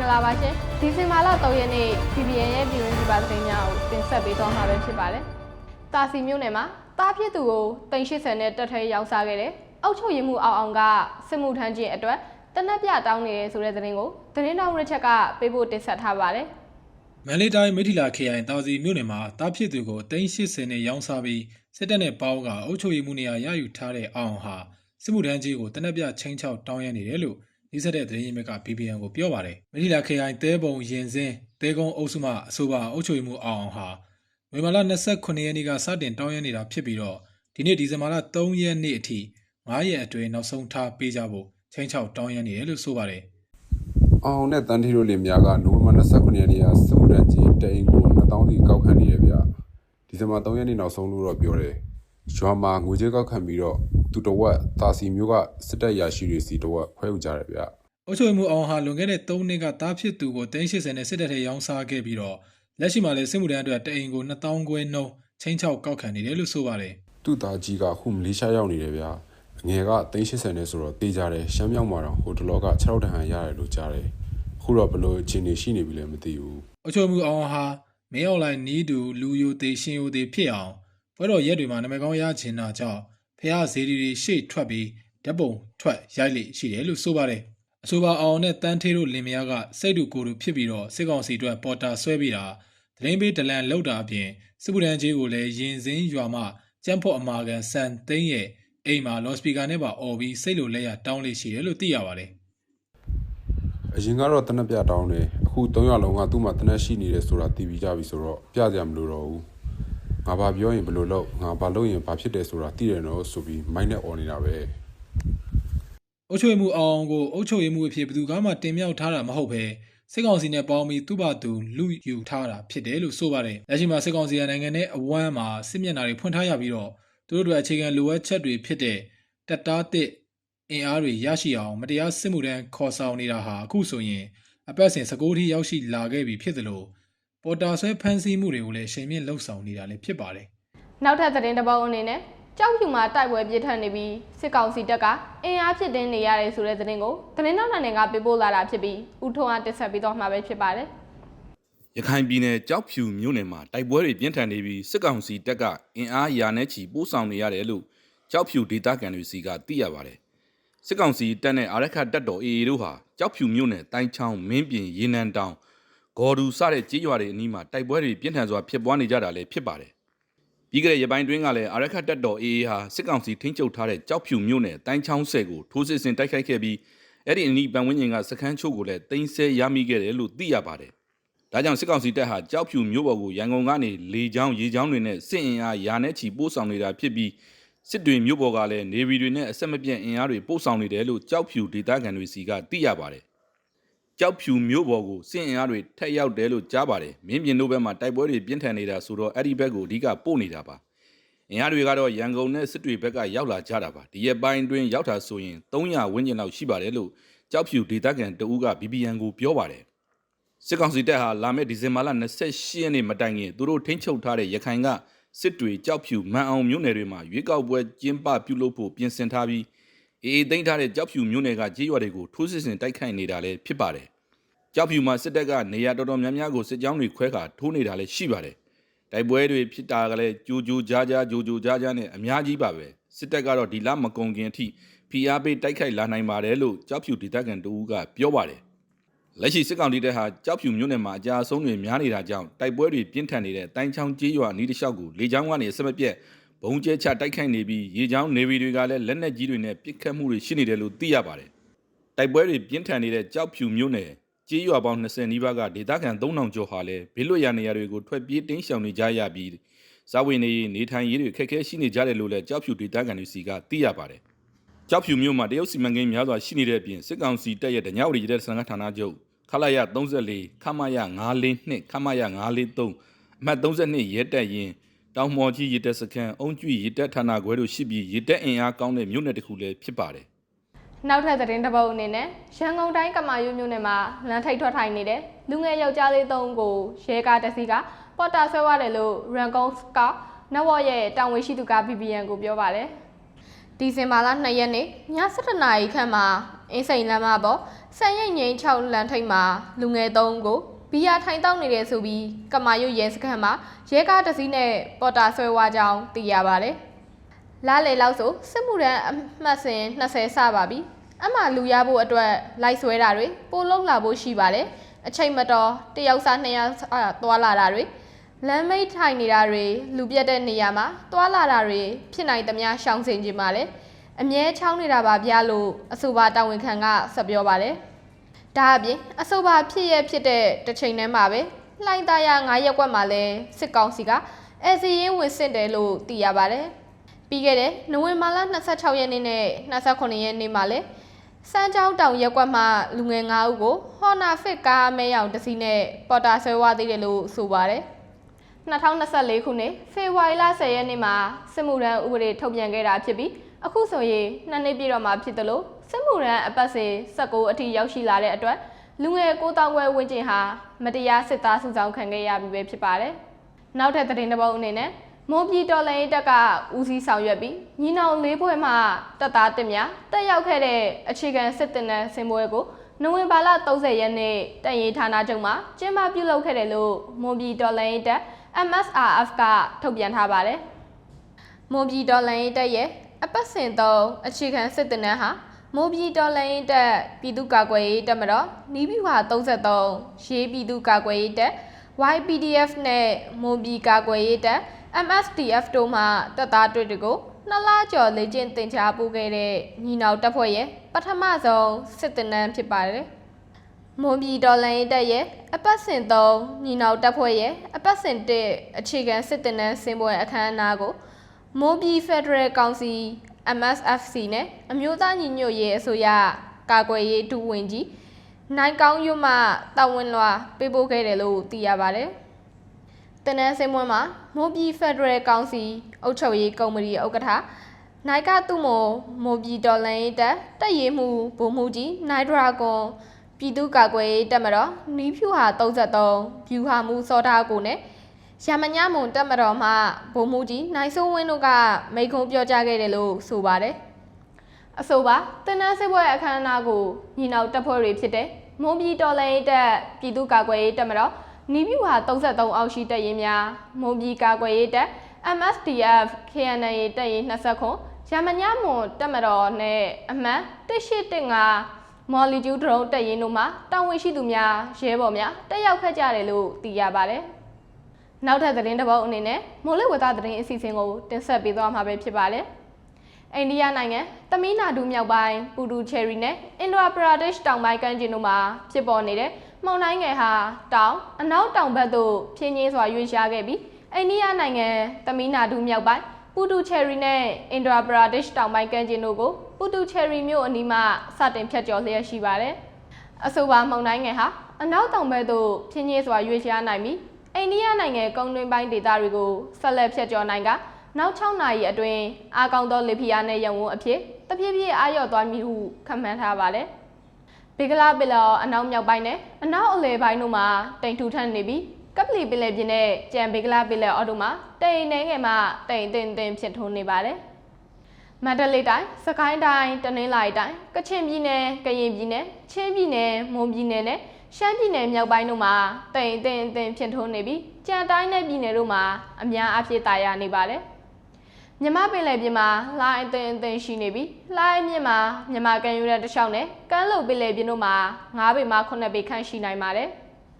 င်္ဂလာပါရှင်ဒီဇင်ဘာလ3ရက်နေ့ PBN ရဲ့ပြည်ဝင်ပြည်ပသတင်းများကိုတင်ဆက်ပေးသွားမှာပဲဖြစ်ပါတယ်တာစီမြို့နယ်မှာတားဖြစ်သူကို380နဲ့တက်ထဲရောက်စားခဲ့တယ်အုတ်ချုပ်ရည်မှုအောင်အောင်ကစစ်မှုထမ်းခြင်းအတွက်တနက်ပြတောင်းနေတယ်ဆိုတဲ့သတင်းကိုသတင်းတော်ရချက်ကပေးဖို့တင်ဆက်ထားပါတယ်မန္တလေးတိုင်းမိထီလာခရိုင်တာစီမြို့နယ်မှာတားဖြစ်သူကို380နဲ့ရောင်းစားပြီးစစ်တပ်နဲ့ပေါင်းကအုပ်ချုပ်ရေးမှုနေရာရယူထားတဲ့အောင်ဟာစစ်မှုထမ်းကြီးကိုတနက်ပြချင်းချောက်တောင်းရနေတယ်လို့ နှိစက်တဲ့သတင်းရင်းမြစ်က BBN ကိုပြောပါတယ်မိထီလာခရိုင်တဲပုံရင်စင်းတဲကုန်းအုပ်စုမှအဆိုပါအုပ်ချုပ်ရေးမှုအောင်ဟာဝေမာလာ29ရက်နေ့ကစတင်တောင်းရနေတာဖြစ်ပြီးတော့ဒီနေ့ဒီဇင်ဘာလ3ရက်နေ့အထိ9ရက်အတွင်းနောက်ဆုံးထားပေးကြဖို့ချင်းချောက်တောင်းရနေတယ်လို့ဆိုပါတယ်အောင်နဲ့တန်ထီတို့လင်များကနိုဝင်ဘာ29ရက်နေ့ကစမှုတန်ကြီးတအိမ်ကို2000စီကောက်ခံနေရဗျဒီဇင်ဘာ3ရက်နေ့နောက်ဆုံးလို့တော့ပြောတယ်ရွာမှာငွေကြေးကောက်ခံပြီးတော့ သူတော်ဝက်တာစီမျိုးကစစ်တပ်ရာရှိတွေစီတော်ဝက်ခွဲယူကြတယ်ဗျ။အုပ်ချုပ်ရေးမှုအောင်ဟာလွန်ခဲ့တဲ့3နှစ်ကတားဖြစ်သူကို380နဲ့စစ်တပ်ထဲရောင်းစားခဲ့ပြီးတော့လက်ရှိမှာလည်းစစ်မှုထမ်းအတွက်တအိမ်ကို2000ကျွဲနှုန်းချင်းချောက်ကောက်ခံနေတယ်လို့ဆိုပါတယ်သူ့သားကြီးကခုမလေးရှားရောက်နေတယ်ဗျအငယ်က380နဲ့ဆိုတော့တေးကြတယ်ရှမ်းမြောက်မှာတော့ဟိုတလောက6တဟန်ရတယ်လို့ကြားတယ်ခုတော့ဘလို့အခြေအနေရှိနေပြီလဲမသိဘူး။အုပ်ချုပ်ရေးမှုအောင်ဟာမင်းအွန်လိုင်းနီးတူလူယိုသေးရှင်ယိုသေးဖြစ်အောင်ဘွဲတော်ရက်တွေမှာနာမည်ကောင်းရချင်တာကြောင့် ဖះဈေးတွေရှေ့ထွက်ပြီးဓာတ်ပုံထွက်ရိုက်လေရှိတယ်လို့ဆိုပါတယ်။အဆိုပါအောင်နဲ့တန်းသေးတို့လင်မယားကစိတ်တူကိုယ်တူဖြစ်ပြီးတော့စစ်ကောင်စီအတွက်ပေါ်တာဆွဲပြီးတာသတင်းပေးဒလန်လောက်တာအပြင်စစ်ပူဒန်ကြီးကိုလည်းရင်စင်းရွာမှကျန်းဖို့အမာကန်စန်သိန်းရဲ့အိမ်မှာလော့စပီကာနဲ့ပါអော်ပြီးစိတ်လိုလက်ရတောင်းလေးရှိတယ်လို့သိရပါတယ်အရင်ကတော့တနက်ပြတောင်းတယ်အခု3ရက်လုံးကသူ့မှာတနက်ရှိနေတယ်ဆိုတာသိပြီးကြပြီဆိုတော့ပြကြမလို့တော့ဘူး ငါဘာပြောရင်ဘယ်လိုလုပ်ငါဘာလုပ်ရင်ဘာဖြစ်တယ်ဆိုတာသိတယ်နော်ဆိုပြီးမိုင်းနဲ့អော်နေတာပဲ။အုပ်ချုပ်ရေးမှုအောင်ကိုအုပ်ချုပ်ရေးမှုအဖြစ်ဘယ်သူကမှတင်မြှောက်ထားတာမဟုတ်ပဲစစ်ကောင်စီနဲ့ပေါင်းပြီးသူ့ဘာသူလူယူထားတာဖြစ်တယ်လို့ဆိုပါတယ်။လက်ရှိမှာစစ်ကောင်စီကနိုင်ငံနဲ့အဝမ်းမှာစစ်မျက်နှာတွေဖွင့်ထားရပြီးတော့သူတို့တို့အခြေခံလိုအပ်ချက်တွေဖြစ်တဲ့တက်တားတစ်အင်အားတွေရရှိအောင်မတရားစစ်မှုထမ်းခေါ်ဆောင်နေတာဟာအခုဆိုရင်အပတ်စဉ်16ထိရောက်ရှိလာခဲ့ပြီဖြစ်သလို ပေါ်တာဆွဲဖမ်းဆီးမှုတွေကိုလည်းအချိန်မြင့်လှုပ်ဆောင်နေတာလည်းဖြစ်ပါတယ်။နောက်ထပ်သတင်းတစ်ပုဒ်အနေနဲ့ကြောက်ဖြူမှာတိုက်ပွဲပြစ်ထန်နေပြီးစစ်ကောင်စီတပ်ကအင်အားဖြစ်တင်းနေရတယ်ဆိုတဲ့သတင်းကိုသတင်းတော်နိုင်ငံကပေးပို့လာတာဖြစ်ပြီးဦးထွန်းအားတက်ဆက်ပြီးတော့မှာပဲဖြစ်ပါတယ်ရခိုင်ပြည်နယ်ကြောက်ဖြူမြို့နယ်မှာတိုက်ပွဲတွေပြင်းထန်နေပြီးစစ်ကောင်စီတပ်ကအင်အားရာနဲ့ချီပို့ဆောင်နေရတယ်လို့ကြောက်ဖြူဒေသခံတွေစီကသိရပါတယ်။စစ်ကောင်စီတပ်နဲ့အာရခတ်တပ်တော် AA တို့ဟာကြောက်ဖြူမြို့နယ်တိုင်းချောင်းမင်းပြင်ရေနံတောင် ဂေါ်ဒူစတဲ့ကြေးရွာတွေအနီးမှာတိုက်ပွဲတွေပြင်းထန်စွာဖြစ်ပွားနေကြတာလည်းဖြစ်ပါတယ်။ပြီးခဲ့တဲ့ရပိုင်းတွင်းကလည်းအာရခတ်တပ်တော် AA ဟာစစ်ကောင်စီထိန်းချုပ်ထားတဲ့ကြောက်ဖြူမြို့နယ်တိုင်းချောင်းဆယ်ကိုထိုးစစ်ဆင်တိုက်ခိုက်ခဲ့ပြီးအဲ့ဒီအနီးပတ်ဝန်းကျင်ကစခန်းချို့ကိုလည်းတင်ဆက်ရမိခဲ့တယ်လို့သိရပါတယ်။ဒါကြောင့်စစ်ကောင်စီတပ်ဟာကြောက်ဖြူမြို့ပေါ်ကိုရန်ကုန်ကနေလေကြောင်းရေကြောင်းတွေနဲ့စစ်အင်အားယာနဲ့ချီပို့ဆောင်နေတာဖြစ်ပြီးစစ်တွေမြို့ပေါ်ကလည်းနေဗီတွေနဲ့အဆက်မပြတ်အင်အားတွေပို့ဆောင်နေတယ်လို့ကြောက်ဖြူဒေသခံတွေစီကသိရပါတယ်။ ကြောက်ဖြူမြို့ပေါ်ကိုစစ်အင်အားတွေထက်ရောက်တယ်လို့ကြားပါတယ်။မင်းပြင်တို့ဘက်မှာတိုက်ပွဲတွေပြင်းထန်နေတာဆိုတော့အဲ့ဒီဘက်ကိုအဓိကပို့နေတာပါ။အင်အားတွေကတော့ရန်ကုန်နဲ့စစ်တွေဘက်ကရောက်လာကြတာပါ။ဒီရက်ပိုင်းအတွင်းရောက်တာဆိုရင်300ဝန်းကျင်လောက်ရှိပါတယ်လို့ကြောက်ဖြူဒေသခံတဦးက BBN ကိုပြောပါတယ်။စစ်ကောင်စီတပ်ဟာလာမယ့်ဒီဇင်ဘာလ28ရက်နေ့မတိုင်ခင်သူတို့ထိန်းချုပ်ထားတဲ့ရခိုင်ကစစ်တွေကြောက်ဖြူမန်အောင်မြို့နယ်တွေမှာရွေးကောက်ပွဲကျင်းပပြုလုပ်ဖို့ပြင်ဆင်ထားပြီး အေအေသိမ်းထားတဲ့ကြောက်ဖြူမြို့နယ်ကကြေးရွာတွေကိုထိုးစစ်ဆင်တိုက်ခိုက်နေတာလည်းဖြစ်ပါတယ်။ကြောက်ဖြူမှာစစ်တပ်ကနေရာတော်တော်များများကိုစစ်ကြောင်းတွေခွဲခါထိုးနေတာလည်းရှိပါတယ်။တိုက်ပွဲတွေဖြစ်တာကလည်းကြိုကြိုကြားကြားကြိုကြိုကြားကြားနဲ့အများကြီးပါပဲ။စစ်တပ်ကတော့ဒီလမကုံခင်အထိဖိအားပေးတိုက်ခိုက်လာနိုင်ပါတယ်လို့ကြောက်ဖြူဒေသခံတဦးကပြောပါတယ်။လက်ရှိစစ်ကောင်တီတပ်ဟာကြောက်ဖြူမြို့နယ်မှာအကြအဆုံးတွေများနေတာကြောင့်တိုက်ပွဲတွေပြင်းထန်နေတဲ့တိုင်းချောင်းကျေးရွာအနီးတစ်လျှောက်ကိုလေကြောင်းကနေအဆက်မပြတ် ဘုံကျဲချတိုက်ခိုက်နေပြီးရေကြောင်းနေဗီတွေကလည်းလက်နက်ကြီးတွေနဲ့ပစ်ခတ်မှုတွေရှိနေတယ်လို့သိရပါတယ်။တိုက်ပွဲတွေပြင်းထန်နေတဲ့ကြောက်ဖြူမြို့နယ်ကျေးရွာပေါင်း20နီးပါးကဒေသခံ3000ကျော်ဟာလည်းဘေးလွတ်ရာနေရာတွေကိုထွက်ပြေးတင်းရှောင်နေကြရပြီးစားဝေနေရေးနေထိုင်ရေးတွေခက်ခဲရှိနေကြတယ်လို့လည်းကြောက်ဖြူဒေသခံတွေစီကသိရပါတယ်။ကြောက်ဖြူမြို့မှာတရုတ်စီမံကိန်းများစွာရှိနေတဲ့အပြင်စစ်ကောင်စီတပ်ရဲ့ဒညဝရီရဲစံကဌာနချုပ်ခလာရ34ခမရ942ခမရ943အမှတ်32ရဲတပ်ရင် တောင်မော်ကြီးရဲတပ်စခန်းအုံကျွေရဲတပ်ဌာနခွဲတို့ရှိပြီးရဲတပ်အင်အားကောင်းတဲ့မြို့နယ်တစ်ခုလည်းဖြစ်ပါတယ်။နောက်ထပ်သတင်းတစ်ပုဒ်အနေနဲ့ရန်ကုန်တိုင်းကမာရွတ်မြို့နယ်မှာလမ်းထိပ်ထွက်ထိုင်နေတဲ့လူငယ်ယောက်ျားလေးသုံးကိုရဲကားတစ်စီးကပေါ်တာဆွဲသွားတယ်လို့ရန်ကုန်ကနဝရဲ့တာဝန်ရှိသူက BBN ကိုပြောပါတယ်။ဒီဇင်ဘာလ2ရက်နေ့ည7:00နာရီခန့်မှာအင်းစိန်လမ်းမပေါ်ဆန်ရိတ်ငိမ့်6လမ်းထိပ်မှာလူငယ်၃ဦးကို ဘီယာထိုင်တောက်နေတယ်ဆိုပြီးကမာရွတ်ရဲစခန်းမှာရဲကားတစ်စီးနဲ့ပေါ်တာဆွဲဝါကြောင်းသိရပါတယ်။လားလေလောက်ဆိုစစ်မှုရန်အမှတ်စဉ်20စပါပြီ။အမှလူရဖို့အတွက်လိုက်ဆွဲတာတွေပိုလုံးလာဖို့ရှိပါတယ်။အချိန်မတော်တယောက်စားနှစ်ယောက်စားသွားလာတာတွေလမ်းမိတ်ထိုင်နေတာတွေလူပြတ်တဲ့နေရာမှာသွားလာတာတွေဖြစ်နိုင်သမျှရှောင်စင်ကြပါလေ။အမြဲချောင်းနေတာပါဗျာလို့အဆိုပါတာဝန်ခံကဆက်ပြောပါတယ်။ ဒါအပြင်အဆိုပါဖြစ်ရဖြစ်တဲ့တစ်ချိန်တည်းမှာပဲလှိုင်းသားရ9ရက်ကွက်မှာလဲစစ်ကောင်စီကအဲစီရင်ဝင်စစ်တယ်လို့သိရပါတယ်။ပြီးခဲ့တဲ့နိုဝင်ဘာလ26ရက်နေ့နဲ့28ရက်နေ့မှာလဲစမ်းကြောင်းတောင်ရက်ကွက်မှာလူငယ်9ဦးကိုဟော်နာဖစ်ကားမဲရောင်တစ်စီးနဲ့ပေါ်တာဆွဲဝါသေးတယ်လို့ဆိုပါတယ်။2024ခုနှစ်ဖေဖော်ဝါရီလ10ရက်နေ့မှာစစ်မှုရန်ဥပဒေထုတ်ပြန်ခဲ့တာဖြစ်ပြီးအခုဆိုရင်နှစ်နှစ်ပြည့်တော့မှာဖြစ်တယ်လို့ စစ်မှုရန်အပတ်စဉ်19အထိရောက်ရှိလာတဲ့အတွက်လူငယ်9000ခွဲဝန်းကျင်ဟာမတရားစစ်သားစုဆောင်ခံခဲ့ရပြီပဲဖြစ်ပါတယ်။နောက်ထပ်သတင်းတစ်ပုဒ်အနေနဲ့မွန်ပြည်တော်လှန်ရေးတပ်ကဦးစီးဆောင်ရွက်ပြီးညီနောင်လေးဘွဲ့မှတပ်သားတစ်များတက်ရောက်ခဲ့တဲ့အခြေခံစစ်တင်တဲ့ဆင်ပွဲကိုနိုဝင်ဘာလ30ရက်နေ့တရင်ဌာနချုပ်မှာကျင်းပပြုလုပ်ခဲ့တယ်လို့မွန်ပြည်တော်လှန်ရေးတပ် MSRF ကထုတ်ပြန်ထားပါတယ်။မွန်ပြည်တော်လှန်ရေးတပ်ရဲ့အပတ်စဉ်3အခြေခံစစ်တင်တဲ့ဟာ မိုးပြည်တော်လှန်ရေးတပ်ပြည်သူ့ကာကွယ်ရေးတပ်မတော်နီးပြူဟာ33ရေးပြည်သူ့ကာကွယ်ရေးတပ် YPDF နဲ့မိုးပြည်ကာကွယ်ရေးတပ် MSDF တို့မှတပ်သားတွေတွေကိုနှစ်လကျော်လေ့ကျင့်သင်ကြားပို့ခဲ့တဲ့ညီနောင်တပ်ဖွဲ့ရဲ့ပထမဆုံးစစ်တင်နန်းဖြစ်ပါတယ်။မွန်ပြည်တော်လှန်ရေးတပ်ရဲ့အပတ်စဉ်3ညီနောင်တပ်ဖွဲ့ရဲ့အပတ်စဉ်1အခြေခံစစ်တင်နန်းစင်ပွဲအခမ်းအနားကိုမွန်ပြည်ဖက်ဒရယ်ကောင်စီ MSFC နဲ့အမျိုးသားညီညွတ်ရေးအစိုးရကာကွယ်ရေးဒုဝန်ကြီးနိုင်ကောင်းရွတ်မှတာဝန်လွှာပေးပို့ခဲ့တယ်လို့သိရပါတယ်။တနန်းစင်ပွဲမှာမိုးပြည်ဖက်ဒရယ်ကောင်စီအုပ်ချုပ်ရေးကော်မတီဥက္ကဋ္ဌနိုင်ကသူ့မိုမိုးပြည်ဒေါ်လန်ရေးတပ်တပ်ရေးမှုဗိုလ်မှူးကြီးနိုင်ဒရာကွန်ပြည်သူ့ကာကွယ်ရေးတပ်မတော်နီးဖြူဟာ33ဖြူဟာမှုစောထားကိုနဲ့ ရမညမွန်တက်မတော်မှဗိုလ်မှူးကြီးနိုင်စိုးဝင်းတို့ကမိန့်ခွန်းပြောကြားခဲ့တယ်လို့ဆိုပါတယ်။အဆိုပါတင်နန်းစစ်ပွဲအခမ်းအနားကိုညီနောင်တပ်ဖွဲ့တွေဖြစ်တဲ့မွန်ပြည်တော်လှန်ရေးတပ်ပြည်သူ့ကာကွယ်ရေးတပ်မတော်နီးပြူဟာ33အောက်ရှိတပ်ရင်းများမွန်ပြည်ကာကွယ်ရေးတပ် MSDF KNA တပ်ရင်း20ခုရမညမွန်တပ်မတော်နဲ့အမှန်1815မော်လီကျူဒရုန်းတပ်ရင်းတို့မှတာဝန်ရှိသူများရဲဘော်များတက်ရောက်ခဲ့ကြတယ်လို့သိရပါတယ်။ နောက်ထပ်သတင်းတစ်ပုဒ်အနေနဲ့မိုးလေဝသသတင်းအစီအစဉ်ကိုတင်ဆက်ပေးသွားမှာပဲဖြစ်ပါတယ်။အိန္ဒိယနိုင်ငံတမီးနာဒူမြောက်ပိုင်းပူတူချယ်ရီနဲ့အင်ဒိုပရာဒက်ရှ်တောင်ပိုင်းကမ်းခြေတို့မှာဖြစ်ပေါ်နေတဲ့မုန်တိုင်းငယ်ဟာတောင်အနောက်တောင်ဘက်သို့ဖြင်းညင်းစွာရွေ့လျားခဲ့ပြီးအိန္ဒိယနိုင်ငံတမီးနာဒူမြောက်ပိုင်းပူတူချယ်ရီနဲ့အင်ဒိုပရာဒက်ရှ်တောင်ပိုင်းကမ်းခြေတို့ကိုပူတူချယ်ရီမြို့အနီးမှာစတင်ဖြတ်ကျော်လျက်ရှိပါတယ်။အဆိုပါမုန်တိုင်းငယ်ဟာအနောက်တောင်ဘက်သို့ဖြင်းညင်းစွာရွေ့လျားနိုင်ပြီး အိန္ဒိယနိုင်ငံကုန်းတွင်းပိုင်းဒေသတွေကိုဆက်လက်ဖြတ်ကျော်နိုင်ကနောက်6နာရီအတွင်းအာကောင်းသောလေဖိအားနဲ့ရုံဝန်းအဖြစ်တပြည့်ပြည့်အာရော့သွားမည်ဟုခန့်မှန်းထားပါတယ်။ဘေကလာပီလောအနောက်မြောက်ပိုင်းနဲ့အနောက်အလယ်ပိုင်းတို့မှာတိမ်ထူထပ်နေပြီးကပလီပင်လယ်ပြင်နဲ့ကြံဘေကလာပင်လယ်အော်တို့မှာတိမ်နေငယ်မှတိမ်တင်တင်ဖြစ်ထွန်းနေပါတယ်။မန္တလေးတိုင်း၊စကိုင်းတိုင်း၊တနင်္လာရီတိုင်း၊ကချင်ပြည်နယ်၊ကရင်ပြည်နယ်၊ချင်းပြည်နယ်၊မွန်ပြည်နယ်နဲ့ ရှမ်းပြည်နယ်မြောက်ပိုင်းတို့မှာတိမ်တင်တင်ဖြစ်ထွန်းနေပြီးကြံတိုင်းနဲ့ပြည်နယ်တို့မှာအများအပြည့်တာယာနေပါတယ်။မြမပင်လယ်ပြင်မှာလှိုင်းအသင်အသင်ရှိနေပြီးလှိုင်းမြင့်မှာမြမကန်ယူတဲ့တစ်လျှောက်နဲ့ကမ်းလွန်ပင်လယ်ပြင်တို့မှာ9ပေမှ9ပေခန့်ရှိနိုင်ပါတယ်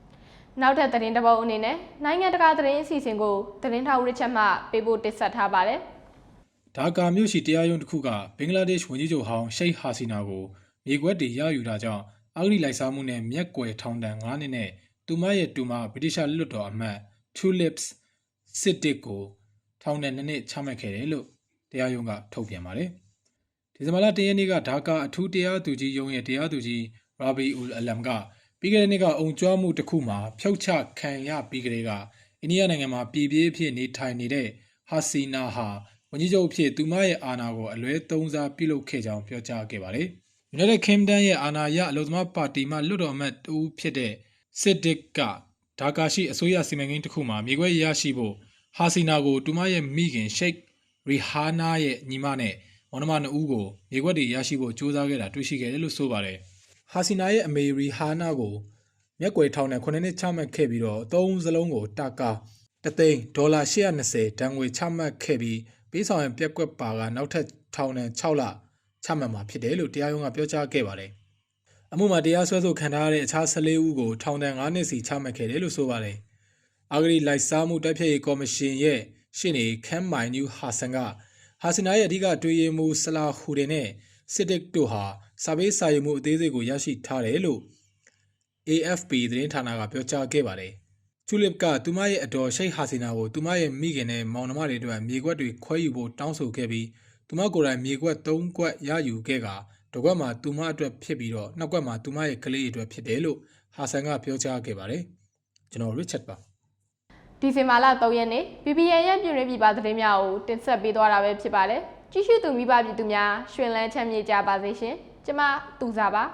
။နောက်ထပ်သတင်းတစ်ပုဒ်အနေနဲ့နိုင်ငံတကာသတင်းအစီအစဉ်ကိုသတင်းထောက်ရစ်ချက်မှပေးပို့တင်ဆက်ထားပါတယ်။ဒါကာမြို့ရှိတရားရုံးတစ်ခုကဘင်္ဂလားဒေ့ရှ်ဝန်ကြီးချုပ်ဟောင်းရှိတ်ဟာစီနာကိုမြေခွက်တွေရယူတာကြောင့် အဂတိလိုက်စားမှုနဲ့မျက်ကွယ်ထောင်ဒဏ်9နှစ်နဲ့သူမရဲ့တူမဗြိတိရှလွတ်တော်အမတ် Tulips Siddiq ကိုထောင်ဒဏ်2နှစ်ချမှတ်ခဲ့တယ်လို့တရားရုံးကထုတ်ပြန်ပါတယ်။ဒီဇင်ဘာလ10ရက်နေ့ကဒါကာအထူးတရားသူကြီးရုံးရဲ့တရားသူကြီး Rabi ul Alam ကပြီးခဲ့တဲ့နှစ်ကအုံကြွားမှုတစ်ခုမှာဖျောက်ချခံရပြီးကလေးကအိန္ဒိယနိုင်ငံမှာပြည်ပြည့်အဖြစ်နေထိုင်နေတဲ့ဟာစီနာဟာဝန်ကြီးချုပ်အဖြစ်သူမရဲ့အာဏာကိုအလွဲသုံးစားပြုလုပ်ခဲ့ကြောင်းပြောကြားခဲ့ပါတယ်။ United Kingdom ရဲ့အာဏာရအလို့သမားပါတီမှလွတ်တော်အမတ်တူဖြစ်တဲ့ Siddiq ကဒါကာရှိအစိုးရစီမံကိန်းတစ်ခုမှာမြေခွဲရရှိဖို့ဟာစီနာကိုတူမရဲ့မိခင်ရှိတ်ရီဟာနာရဲ့ညီမနဲ့မောင်နှမနှစ်ဦးကိုမြေခွက်တွေရရှိဖို့ကြိုးစားခဲ့တာတွေ့ရှိခဲ့တယ်လို့ဆိုပါတယ်။ဟာစီနာရဲ့အမေရီဟာနာကိုမျက်ကွယ်ထောင်နဲ့9နှစ်ချမှတ်ခဲ့ပြီးတော့အသုံးစလုံးကိုတာကာတသိန်းဒေါ်လာ820တန်ငွေချမှတ်ခဲ့ပြီးပေးဆောင်ရင်ပြက်ကွက်ပါကနောက်ထပ်ထောင်နဲ့6လ ချမှတ်မှာဖြစ်တယ်လို့တရားရုံးကပြောကြားခဲ့ပါတယ်။အမှုမှာတရားစွဲဆိုခံထားရတဲ့အခြား14ဦးကိုထောင်ဒဏ်9နှစ်စီချမှတ်ခဲ့တယ်လို့ဆိုပါတယ်။အာဂရီလိုက်စားမှုတိုက်ဖျက်ရေးကော်မရှင်ရဲ့ရှင်းနေခမ်းမိုင်နျူဟာဆန်ကဟာစနာရဲ့အဓိကတွေးရမှုဆလာဟူဒင်နဲ့စစ်တစ်တို့ဟာစာပေးစာရေးမှုအသေးစိတ်ကိုရရှိထားတယ်လို့ AFP သတင်းဌာနကပြောကြားခဲ့ပါတယ်။ကျူလစ်ကသူမရဲ့အတော်ရှိတ်ဟာစီနာကိုသူမရဲ့မိခင်နဲ့မောင်နှမတွေအတွက်မြေခွက်တွေခွဲယူဖို့တောင်းဆိုခဲ့ပြီး သူမကိုယ်တိုင်မြေခွက်၃ခွက်ရယူခဲ့ကတကွက်မှာသူမအတွက်ဖြစ်ပြီးတော့နှစ်ကွက်မှာသူမရဲ့ကလေးအတွက်ဖြစ်တယ်လို့ဟာဆန်ကပြောကြားခဲ့ပါတယ်။ကျွန်တော် Richard ပါဒီဇင်ဘာလ3ရက်နေ့ PPN ရဲ့ပြည်တွင်းပြည်ပသတင်းများကိုတင်ဆက်ပေးသွားတာပဲဖြစ်ပါတယ်ကြည့်ရှုသူမိဘပြည်သူများရှင်လန်းချမ်းမြေ့ကြပါစေရှင်ကျမတူစာပါ